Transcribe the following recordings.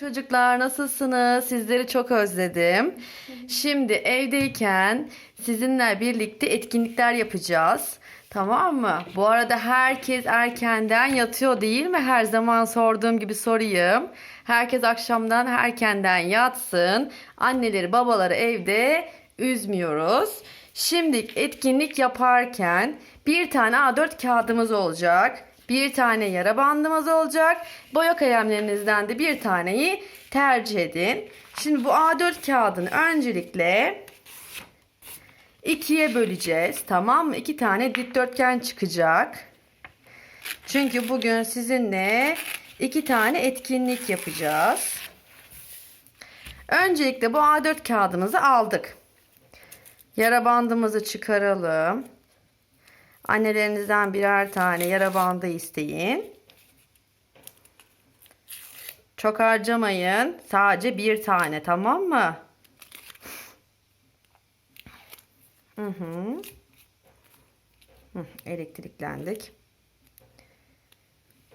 Çocuklar nasılsınız? Sizleri çok özledim. Şimdi evdeyken sizinle birlikte etkinlikler yapacağız. Tamam mı? Bu arada herkes erkenden yatıyor değil mi? Her zaman sorduğum gibi sorayım. Herkes akşamdan erkenden yatsın. Anneleri babaları evde üzmüyoruz. Şimdi etkinlik yaparken bir tane A4 kağıdımız olacak. Bir tane yara bandımız olacak. Boya kalemlerinizden de bir taneyi tercih edin. Şimdi bu A4 kağıdını öncelikle ikiye böleceğiz. Tamam mı? İki tane dikdörtgen çıkacak. Çünkü bugün sizinle iki tane etkinlik yapacağız. Öncelikle bu A4 kağıdımızı aldık. Yara bandımızı çıkaralım. Annelerinizden birer tane yara bandı isteyin. Çok harcamayın. Sadece bir tane tamam mı? Hı hı. Hı, elektriklendik.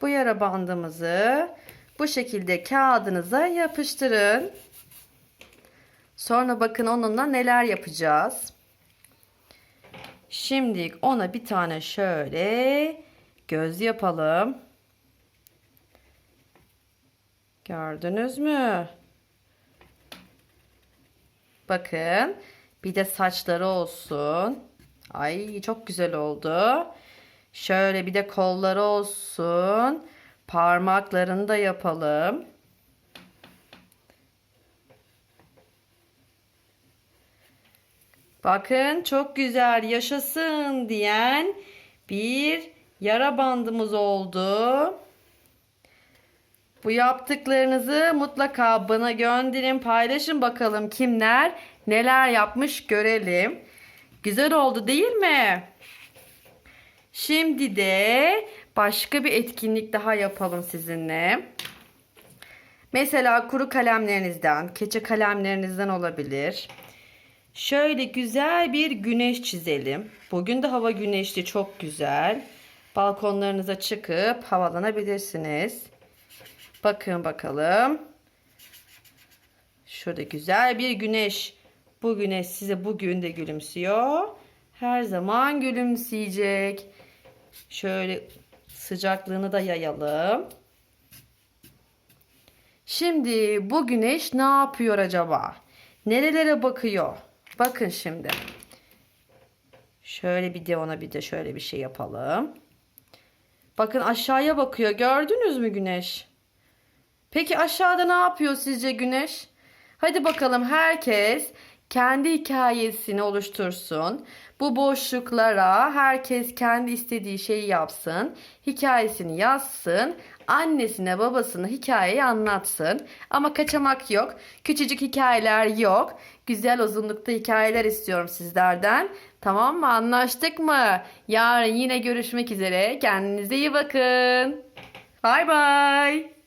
Bu yara bandımızı bu şekilde kağıdınıza yapıştırın. Sonra bakın onunla neler yapacağız. Şimdi ona bir tane şöyle göz yapalım. Gördünüz mü? Bakın bir de saçları olsun. Ay çok güzel oldu. Şöyle bir de kolları olsun. Parmaklarını da yapalım. Bakın çok güzel yaşasın diyen bir yara bandımız oldu. Bu yaptıklarınızı mutlaka bana gönderin paylaşın bakalım kimler neler yapmış görelim. Güzel oldu değil mi? Şimdi de başka bir etkinlik daha yapalım sizinle. Mesela kuru kalemlerinizden, keçe kalemlerinizden olabilir. Şöyle güzel bir güneş çizelim. Bugün de hava güneşli çok güzel. Balkonlarınıza çıkıp havalanabilirsiniz. Bakın bakalım. Şurada güzel bir güneş. Bu güneş size bugün de gülümsüyor. Her zaman gülümseyecek. Şöyle sıcaklığını da yayalım. Şimdi bu güneş ne yapıyor acaba? Nerelere bakıyor? Bakın şimdi. Şöyle bir de ona bir de şöyle bir şey yapalım. Bakın aşağıya bakıyor. Gördünüz mü güneş? Peki aşağıda ne yapıyor sizce güneş? Hadi bakalım herkes kendi hikayesini oluştursun. Bu boşluklara herkes kendi istediği şeyi yapsın. Hikayesini yazsın. Annesine babasına hikayeyi anlatsın. Ama kaçamak yok. Küçücük hikayeler yok. Güzel uzunlukta hikayeler istiyorum sizlerden. Tamam mı? Anlaştık mı? Yarın yine görüşmek üzere. Kendinize iyi bakın. Bay bay.